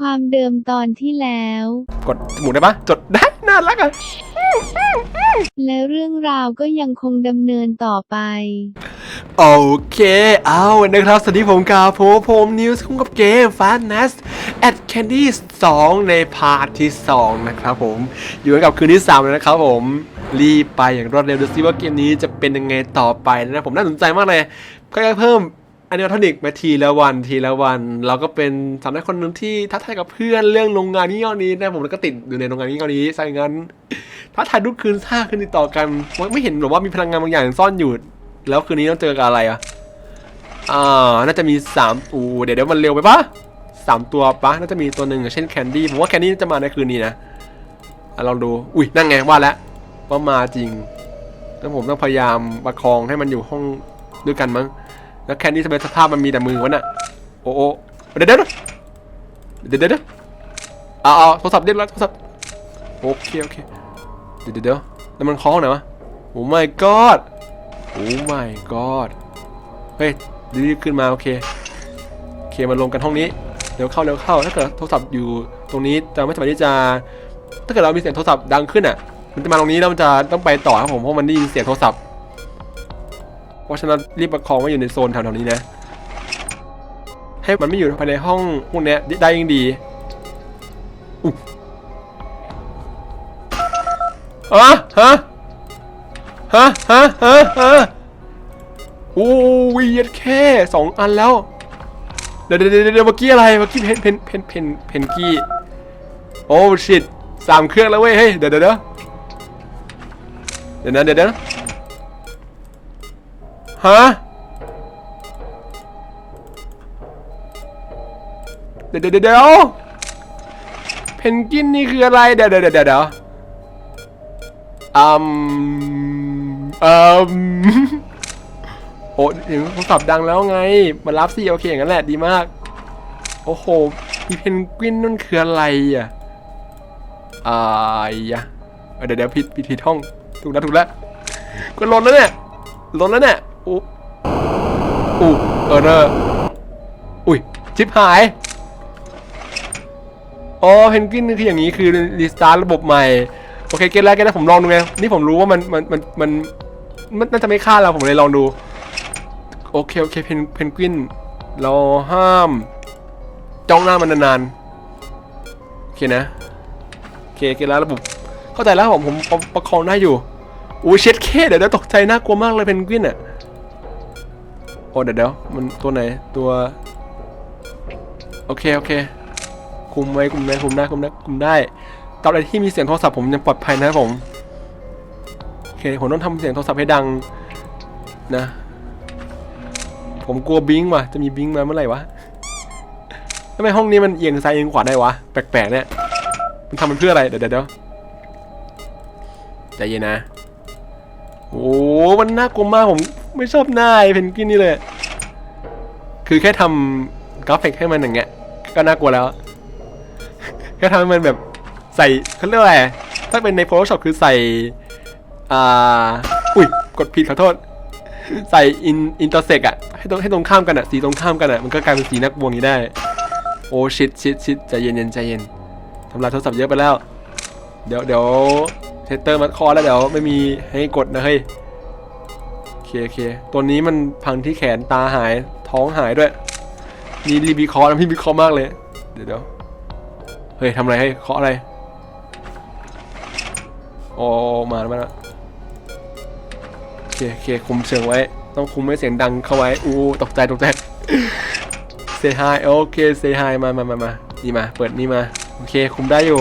ความเดิมตอนที่แล้ว กดจมูกได้ปะจดได้ น่ารักอะ และเรื่องราวก็ยังคงดำเนินต่อไป โอเค เอานะครับ สวัสดีผมกาโพผมนิวส์คุ้มกับเกม Fast n e s at Candy 2 ในพาร์ทที่ 2 นะครับผม อยู่กันกับคืนที่ 3 แล้วนะครับผม รีบไปอย่างรวดเร็วดูซิว่าเกมนี้จะเป็นยังไงต่อไปนะ ผมน่าสนใจมากเลยก็จะเพิ่ม อนิเมทอนิกมาทีละวันทีละวัน เราก็เป็นสาวน้อยคนหนึ่งที่ท้าทายกับเพื่อนเรื่องโรงงานนี้ยอนี้นะผมก็ติดอยู่ในโรงงานนี้ยอนี้ซะงั้นท้าทายทุกคืนห้าคืนติดต่อกันไม่เห็นหรอว่ามีพลังงานบางอย่างซ่อนอยู่ แล้วคืนนี้ต้องเจอกับอะไรอะอ่าน่าจะมีสามอูเดี๋ยวเดี๋ยวมันเร็วไปปะสามตัวปะน่าจะมีตัวหนึ่งเช่นแคนดี้ผมว่าแคนดี้จะมาในคืนนี้นะลองดูอุ้ยนั่นไงว่าแล้วว่ามาจริงแล้วผมต้องพยายามประคองให้มันอยู่ห้องด้วยกันมั้ง แล้วแคนดี้ทำไมสภาพมันมีแต่มือวะน่ะโอ้โอ้เดี๋ยวเดี๋ยวเดี๋ยวเดี๋ยวเดี๋ยวเอาเอาโทรศัพท์เรียบร้อยโทรศัพท์โอเคโอเคเดี๋ยวเดี๋ยวแล้วมันคล้องไหนวะโอ้ my god โอ้ my god เฮ้ยดีๆขึ้นมาโอเคโอเคมารวมกันห้องนี้เร็วเข้าเร็วเข้าถ้าเกิดโทรศัพท์อยู่ตรงนี้จะไม่สามารถที่จะถ้าเกิดเรามีเสียงโทรศัพท์ดังขึ้นอะ มันจะมาตรงนี้แล้วมันจะต้องไปต่อครับผมเพราะมันได้ยินเสียงโทรศัพท์ ราะฉะนั้นรีบประคองไว้อยู่ในโซนแถวๆนี้นะ ให้มันไม่อยู่ภายในห้องพวกนี้ได้ยิ่งดีอะฮะฮะฮะฮะฮะโอ้ยยัดแค่สองอันแล้ว เดี๋ยวเดี๋ยวเดี๋ยวเดเมื่อกี้อะไรเมื่อกี้เพนเพนเพนเพนเพนกี้โอ้ชิตสามเครื่องแล้วเว้ยเฮ้ยเดี๋ยวเดี๋ยวเดี๋ยวเดี๋ยวนะเดี๋ยวนะ ฮะเดี๋ยวเดี๋ยวเดี๋ยวเพนกินนี่คืออะไร เดี๋ยวเดี๋ยวเดี๋ยวเดี๋ยวอืมอืมโอ้ถึงโทรศัพท์ดังแล้วไง มารับสิโอเคอย่างนั้นแหละดีมาก โอ้โหมีเพนกวินนั่นคืออะไรอะอ่ายะเออเดี๋ยวเดี๋ยวผิดผิดผิดห้อง ถูกแล้วถูกแล้วก็ลนแล้วเนี่ยลนแล้วเนี่ย อุ๊บอุ๊เออเนอะอุ้ยชิปหาย อ๋อเพนกวินคืออย่างนี้คือรีสตาร์ทระบบใหม่ โอเคเก็ตแล้วเก็ตแล้วผมลองดูไง นี่ผมรู้ว่ามันมันมันมันมันน่าจะไม่ฆ่าเราผมเลยลองดู โอเคโอเคเพนเพนกวินเราห้าม จ้องหน้ามันนานๆ โอเคนะ โอเคเก็ตแล้วระบบเข้าใจแล้วผมผมประคองได้อยู่อู้เช็ดเคเดี๋ยวเดี๋ยวตกใจน่ากลัวมากเลยเพนกวินอะ โอ้เดี๋ยวเดี๋ยวมันตัวไหนตัว โอเคโอเคคุมไว้คุมได้คุมได้คุมได้คุมได้ตราบใดที่มีเสียงโทรศัพท์ผมยังปลอดภัยนะครับผมโอเคผมต้องทำเสียงโทรศัพท์ให้ดังนะ ผมกลัวบิงว่ะจะมีบิงมาเมื่อไหร่วะทำไมห้องนี้มันเอียงซ้ายเอียงขวาได้วะแปลกๆเนี่ยมันทำมันเพื่ออะไรเดี๋ยวเดี๋ยวเดี๋ยวใจเย็นนะโอ้มันน่ากลัวมากผม ไม่ชอบหน้าไอ้เพนกวินนี่เลย คือแค่ทำกราฟิกให้มันอย่างเงี้ย ก็น่ากลัวแล้ว แค่ทำให้มันแบบใส่เขาเรียกอะไร ถ้าเป็นใน Photoshop คือใส่ อ่า อุ้ย กดผิดขอโทษ ใส่อินอินเตอร์เซกอะให้ตรงให้ตรงข้ามกันอะสีตรงข้ามกันอะมันก็กลายเป็นสีนักบวงนี้ได้ โอ้ชิดชิดชิดใจเย็นเย็นใจเย็นทำลายโทรศัพท์เยอะไปแล้ว เดี๋ยวเดี๋ยวเทสเตอร์มาคอแล้วเดี๋ยวไม่มีให้กดนะเฮ้ย เคโอเคตัวนี้มันพังที่แขนตาหายท้องหายด้วย นี่รีบีคอร์นะพี่บีคอร์มากเลย เดี๋ยวเดี๋ยวเฮ้ยทำอะไรให้เคาะอะไรโอ้มาแล้วมาแล้วโอเคโอเคคุมเสียงไว้ ต้องคุมไม่เสียงดังเข้าไว้อู้ตกใจตกใจเซฮายโอเคเซฮายมามามามานี่มา เปิดนี่มาโอเคคุมได้อยู่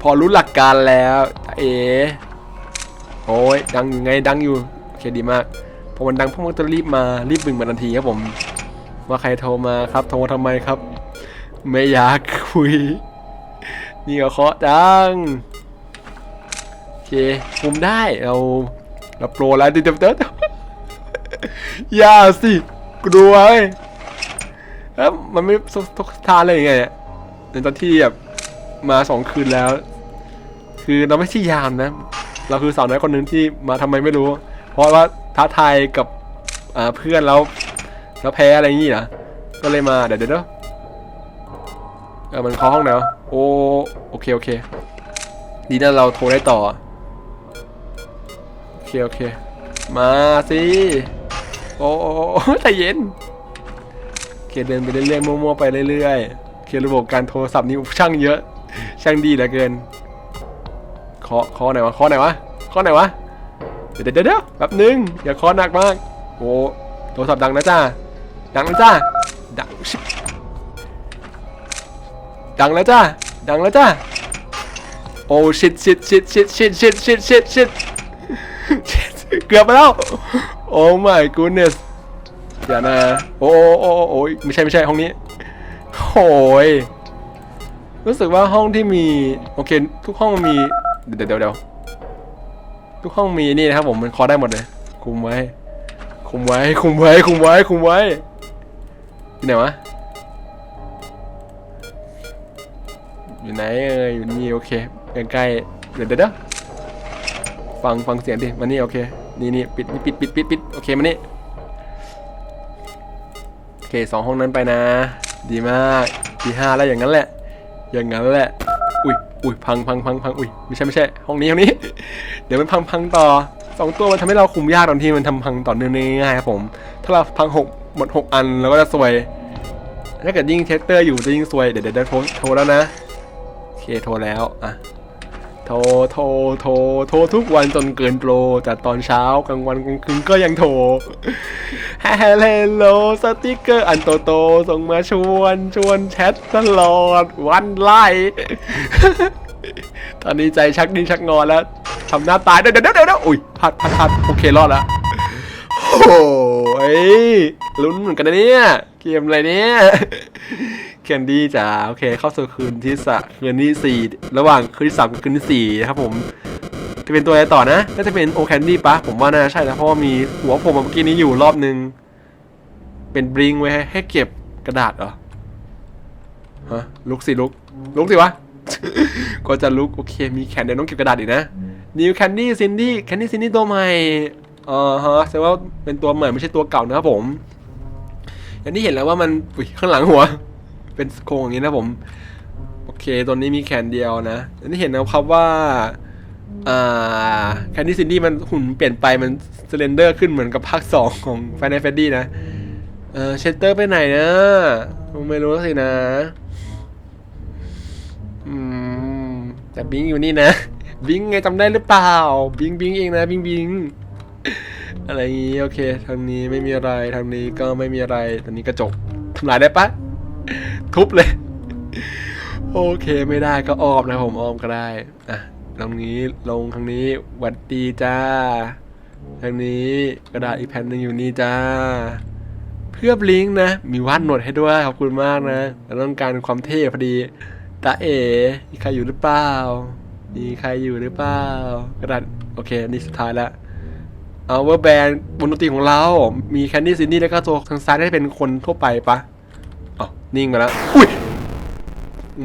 พอรู้หลักการแล้ว เอ๋โอ้ยดังยู่ไงดังอยู่ เคดีมากพอมันดังพวกมันจะรีบมารีบบึงมาทันทีครับผมว่าใครโทรมาครับ โทรมาทำไมครับ ไม่อยากคุย นี่ก็เคาะดังโอเคคุมได้เราเราโปรแล้วเดี๋ยวเดี๋ยวเดี๋ยวอย่าสิกลัวเว้ยมันไม่ทุกทานเลยยังไงในตอนที่แบบมาสองคืนแล้ว คือเราไม่ใช่ยามนะ เราคือสาวน้อยคนหนึ่งที่มาทำไมไม่รู้ เพราะว่าท้าทายกับเพื่อนแล้วแล้วแพ้อะไรอย่างงี้เหรอก็เลยมาเดี๋ยวเดี๋ยวเออมันเคาะห้องไหนวะโอโอเคโอเค ดีนะเราโทรได้ต่อโอเคโอเค มาสิโอ้โอโอ้ใจเย็นโอเคเดินไปเรื่อยๆมั่วๆไปเรื่อยๆโอเคระบบการโทรศัพท์นี่ช่างเยอะ ช่างดีเหลือเกินเคาะเคาะไหนวะเคาะไหนวะเคาะไหนวะ เดี๋ยวเดี๋ยวแป๊บนึงอย่าคาะหนักมากโอ้โทรศัพท์ดังนะจ้าดังนะจ้าดังดังแล้วจ้าดังแล้วจ้าโอ้ชิดชิดชิดชิดชิดชิดชิดชิดชิดเกือบไปแล้วโอ้ my goodness อย่านะโอ้โอ้โอ้โอ้ยไม่ใช่ไม่ใช่ห้องนี้โอ้ยรู้สึกว่าห้องที่มี โอเค ทุกห้องมี เดี๋ยวเดี๋ยวเดี๋ยว ทุกห้องมีนี่นะครับผมมันคอได้หมดเลย คุมไว้ คุมไว้ คุมไว้ คุมไว้ คุมไว้อยู่ไหนวะ อยู่ไหนเอ่ยอยู่นี่โอเค ใกล้ๆเดี๋ยวเดี๋ยวเดี๋ยวฟังฟังเสียงดิมานี่โอเค นี่นี่ปิดนี่ปิดปิดปิดปิดโอเคมานี่โอเคสองห้องนั้นไปนะ ดีมากทีห้าแล้วอย่างนั้นแหละ อย่างนั้นแหละ อุ้ยอุ้ยพังพังพังพังอุ้ยไม่ใช่ไม่ใช่ ห้องนี้ห้องนี้ เดี๋ยวมันพังพังต่อสองตัวมันทำให้เราคุมยากตอนที่มันทำพังต่อเนื่องง่ายครับผม ถ้าเราพังหกหมดหกอันเราก็จะซวย ถ้าเกิดยิ่งเทสเตอร์อยู่จะยิ่งซวย เดี๋ยวเดี๋ยวเดี๋ยวโทรโทรแล้วนะโอเคโทรแล้วอะโทรโทรโทรโทรทุกวันจนเกินโปรจากตอนเช้ากลางวันกลางคืนก็ยังโทรฮัลโหลสติกเกอร์อันโตโตส่งมาชวนชวนแชทตลอดวันไล่ ตอนนี้ใจชักดิ้นชักงอนแล้วทำหน้าตายเดี๋ยวเดี๋ยวเดี๋ยวเดี๋ยวอุ้ยพัดพัดพัดโอเครอดแล้วโอ้ยลุ้นเหมือนกันนะเนี่ยเกมอะไรเนี่ยแคนดี้จ๋าโอเคเข้าสู่คืนที่สะคืนที่สี่ระหว่างคืนที่สามกับคืนที่สี่นะครับผมจะเป็นตัวอะไรต่อนะน่าจะเป็นโอแคนดี้ปะผมว่าน่าใช่นะเพราะว่ามีหัวผมเมื่อกี้นี้อยู่รอบนึง เป็นบริงไว้ให้เก็บกระดาษเหรอฮะลุกสิลุกลุกสิวะ ก็จะลุกโอเค มีแขนเดี๋ยวต้องเก็บกระดาษอีกนะนิวแคนดี้ซินดี้แคนดี้ซินดี้ตัวใหม่อ่าฮะแสดงว่าเป็นตัวใหม่ไม่ใช่ตัวเก่านะครับผมอย่างที่เห็นแล้วว่ามันอุ๊ยข้างหลังหัว เป็นโครงอย่างนี้นะผม โอเคตัวนี้มีแขนเดียวนะอย่างที่เห็นนะครับว่าอ่าแคนดี้ซินดี้มันหุ่นเปลี่ยนไปมันสเลนเดอร์ขึ้นเหมือนกับภาคสองของแฟนเฟดดี้นะเออเชสเตอร์ไปไหนนะผมไม่รู้สินะ อืม แต่บิงอยู่นี่นะ บิงไงจำได้หรือเปล่า บิงบิงเองนะ บิงบิงอะไรงี้โอเค ทางนี้ไม่มีอะไรทางนี้ก็ไม่มีอะไรตอนนี้กระจกทำลายได้ปะทุบเลย โอเคไม่ได้ก็อ้อมนะผมอ้อมก็ได้อะตรงนี้ลงทางนี้หวัดดีจ้าทางนี้กระดาษอีกแผ่นหนึ่งอยู่นี่จ้า เพื่อบลิงก์นะ มีวาดหนวดให้ด้วยขอบคุณมากนะเราต้องการความเท่พอดี ตาเอ๋มีใครอยู่หรือเปล่า มีใครอยู่หรือเปล่ากระดาษโอเคนี่สุดท้ายแล้วเอาเวอร์แบนบนดนตรีของเรา มีแคนดี้ซินนี่แล้วก็ตัวทางซ้ายได้เป็นคนทั่วไปปะอ๋อนิ่งไปแล้ว อุ้ย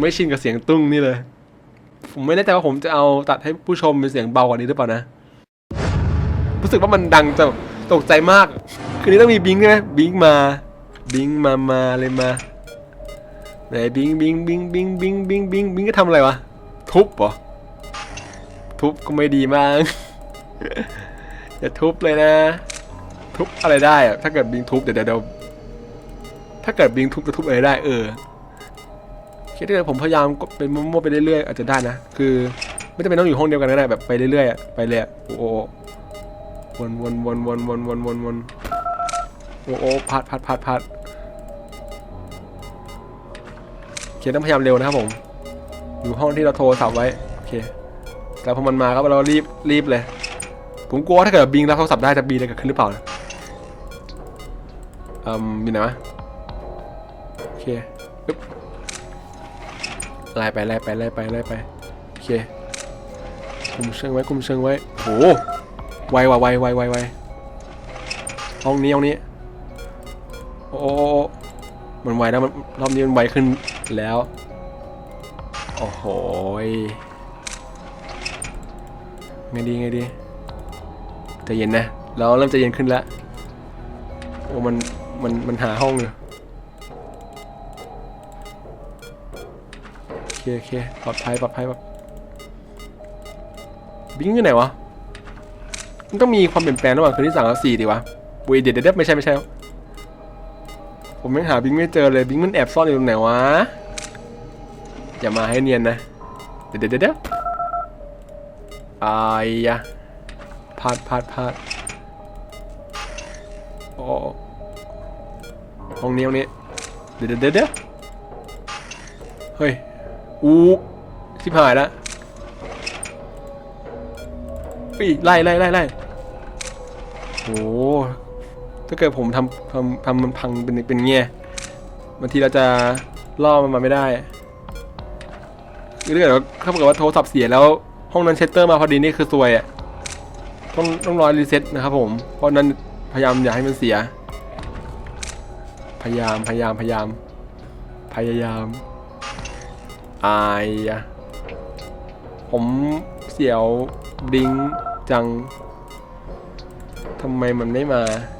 ไม่ชินกับเสียงตุ้งนี่เลย ผมไม่แน่ใจว่าผมจะเอาตัดให้ผู้ชมเป็นเสียงเบากว่านี้หรือเปล่านะ รู้สึกว่ามันดังจะตกใจมาก คืนนี้ต้องมีบิงใช่ไหมบิงมา บิงมา มาเลยมา ไหนบิงบิงบิงบิงบิงบิงบิงบิงก็ทำอะไรวะ ทุบเหรอ ทุบก็ไม่ดีมาก อย่าทุบเลยนะ ทุบอะไรได้อะถ้าเกิดบิงทุบเดี๋ยวเดี๋ยวถ้าเกิดบิงทุบจะทุบอะไรได้ เออคิดว่าผมพยายามกดเป็นมั่วๆไปเรื่อยๆอาจจะได้นะ คือไม่จำเป็นต้องอยู่ห้องเดียวกันก็ได้แบบไปเรื่อยๆไปเลยโอ้โหวนวนวนวนวนวนวนวนโอ้โหพัดพัดพัดพัด เคต้องพยายามเร็วนะครับผมอยู่ห้องที่เราโทรศัพท์ไว้โอเคแล้วพอมันมาก็เรารีบรีบเลย ผมกลัวว่าถ้าเกิดบิงรับโทรศัพท์ได้จะบีอะไรเกิดขึ้นหรือเปล่านะอืมมีไหนวะโอเคปึ๊บไล่ไปไล่ไปไล่ไปไล่ไปโอเคคุมเชิงไว้คุมเชิงไว้โหไวว่ะไวไวไวไวห้องนี้ห้องนี้โอ้โอ้โอ้มันไวแล้วมันรอบนี้มันไวขึ้น แล้ว โอ้โหไงดีไงดีใจเย็นนะ เราเริ่มใจเย็นขึ้นแล้ว โอ้มันมันมันหาห้องอยู่เคโอเคปลอดภัยปลอดภัยแบบบิงอยู่ไหนวะ มันต้องมีความเปลี่ยนแปลงระหว่างคืนที่สามกับสี่ดีวะวุยเดี๋ยวเดี๋ยวไม่ใช่ไม่ใช่ ผมยังหาบิงไม่เจอเลยบิงมันแอบซ่อนอยู่ตรงไหนวะอย่ามาให้เนียนนะ เดี๋ยวเดี๋ยวเดี๋ยวอายะพลาดพลาดพลาดโอ้ห้องนี้ห้องนี้เดดเดี๋ยวเดี๋ยวเดี๋ยวเฮ้ยอู้ชิบหายแล้วปีไล่ไล่ไล่ไล่โอ้ ถ้าเกิดผมทำทำทำมันพังเป็นเป็นเงี้ยบางทีเราจะล่อมันมาไม่ได้หรือถ้าเกิดว่าถ้าเกิดว่าโทรศัพท์เสียแล้ว ห้องนั้นเชตเตอร์มาพอดีนี่คือซวยอะต้องต้องรอรีเซ็ตนะครับผม เพราะนั้นพยายามอย่าให้มันเสีย พยายามพยายามพยายาม พยายามอายอะผมเสียวบลิงจังทำไมมันไม่มา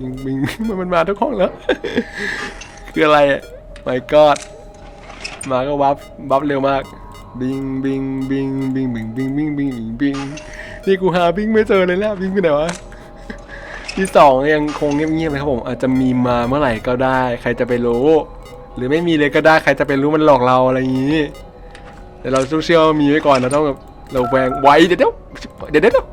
บิงบิงมันมันมาทุกห้องแล้ว คืออะไรอะ my god มาก็วับวับเร็วมากบิงบิงบิงบิงบิงบิงบิงบิงบิงบิงนี่กูหาบิงไม่เจอเลยแล้วบิงไปไหนวะที่สองยังคงเงียบๆนะครับผมอาจจะมีมาเมื่อไหร่ก็ได้ ใครจะไปรู้ หรือไม่มีเลยก็ได้ใครจะไปรู้มันหลอกเราอะไรอย่างนี้แต่เราเชื่อว่ามีไว้ก่อนเราต้องแบบเราแวงไว้เดี๋ยวเดี๋ยวเดี๋ยว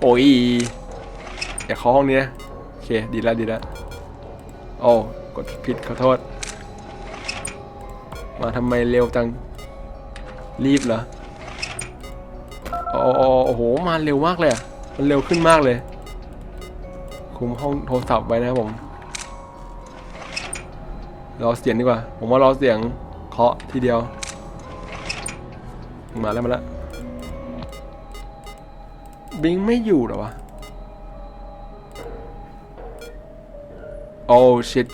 โอ้ยอย่าเคาห้องนี้นะ ดีแล้วดีแล้วโอ้กดผิดขอโทษ มาทำไมเร็วจัง รีบเหรอโอ้โอ้โอ้โหมาเร็วมากเลยมันเร็วขึ้นมากเลย คุมห้องโทรศัพท์ไว้นะครับผมรอเสียงดีกว่า ผมว่ารอเสียงเคาะทีเดียว มาแล้วมาแล้วบิงไม่อยู่หรอวะ โอ้ชิต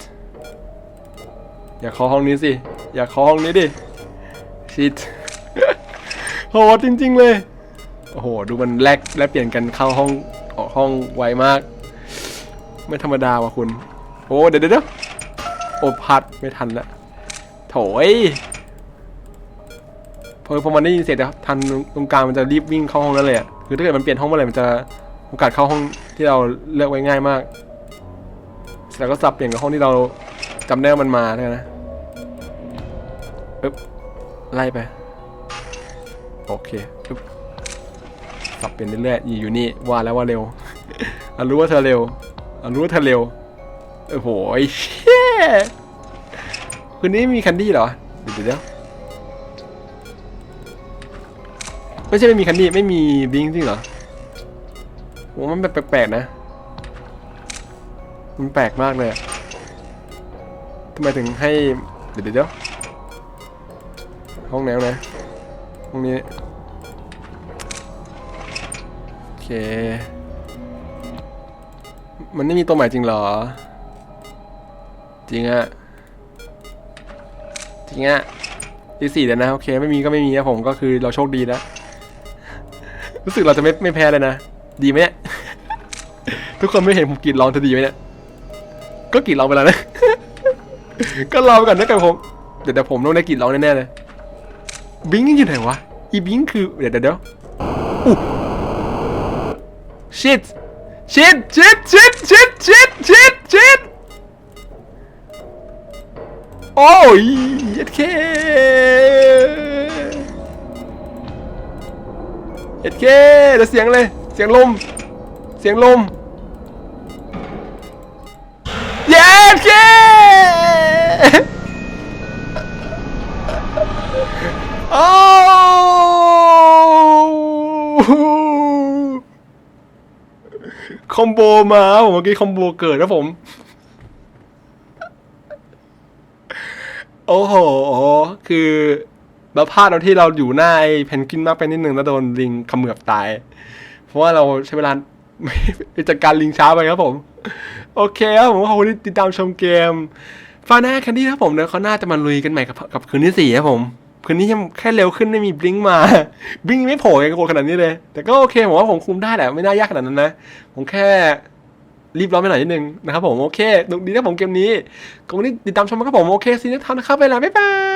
อย่าเคาห้องนี้สิ อย่าเคาห้องนี้ดิชิตโหดจริง ๆ เลย โอ้โห ดูมันแลกแลกเปลี่ยนกันเข้าห้องออกห้องไวมาก ไม่ธรรมดาว่ะคุณ โอ้เดี๋ยวเดี๋ยวเดี๋ยวโอ้พัดไม่ทันละโถยพอพอมันได้ยินเสียงแต่ทันตรงกลางมันจะรีบวิ่งเข้าห้องนั้นเลยอะคือถ้าเกิดมันเปลี่ยนห้องเมื่อไหร่มันจะโอกาสเข้าห้องที่เราเลือกไว้ง่ายมาก แล้วก็สับเปลี่ยนกับห้องที่เราจำได้มันมาแล้วนะปึ๊บไล่ไป โอเคปึ๊บสับเปลี่ยนเรื่อยๆอยู่นี่ว่าแล้วว่าเร็วอะรู้ว่าเธอเร็วอะรู้ว่าเธอเร็วโอ้โหไอ้เชี่ยคืนนี้มีคันดี้เหรอเดี๋ยวเดี๋ยวไม่ใช่ไม่มีคันดี้ไม่มีบิงจริงเหรอโอ้มันแปลกๆนะ มันแปลกมากเลยทำไมถึงให้ เดี๋ยวเดี๋ยวห้องแนวนะ ห้องนี้ โอเค มันไม่มีตัวใหม่จริงเหรอ จริงอะจริงอะทีสี่แล้วนะ โอเค ไม่มีก็ไม่มีนะผมก็คือเราโชคดีแล้วรู้สึกเราจะไม่ไม่แพ้เลยนะ ดีไหมเนี่ย ทุกคนไม่เห็นผมกรีดร้องจะดีไหมเนี่ย ก็กรีดร้องไปแล้วนะ ก็รอไปก่อนนะกันผม เดี๋ยวเดี๋ยวผมต้องได้กรีดร้องแน่ๆเลย บิงอยู่ไหนวะ อีบิงคือ เดี๋ยวเดี๋ยวเดี๋ยวอู้ shit shit shit shit shit shit shit shit โอ้ยยัดเคยัดเคเดี๋ยวเสียงเลย เสียงลม เสียงลม คอมโบมาผมเมื่อกี้คอมโบเกิดนะผม โอ้โห คือเราพลาดตอนที่เราอยู่หน้าไอ้เพนกินมากไปนิดนึงแล้วโดนลิงเขมือบตาย เพราะว่าเราใช้เวลาไปจัดการลิงช้าไปครับผม โอเคครับผมขอบคุณที่ติดตามชมเกมฟาน่าแคนดี้ครับผมเดี๋ยวเขาน่าจะมาลุยกันใหม่กับกับคืนที่สี่ครับผม คืนนี้ยังแค่เร็วขึ้นไม่มีบลิงมาบลิงไม่โผล่ไงโกรธขนาดนี้เลย แต่ก็โอเคผมว่าผมคุมได้แหละไม่น่ายากขนาดนั้นนะ ผมแค่รีบร้อนไปหน่อยนิดนึงนะครับผมโอเคดีนะผมเกมนี้ขอบคุณที่ติดตามชมครับผมโอเคซีนัททำนะครับไปแล้วบ๊ายบาย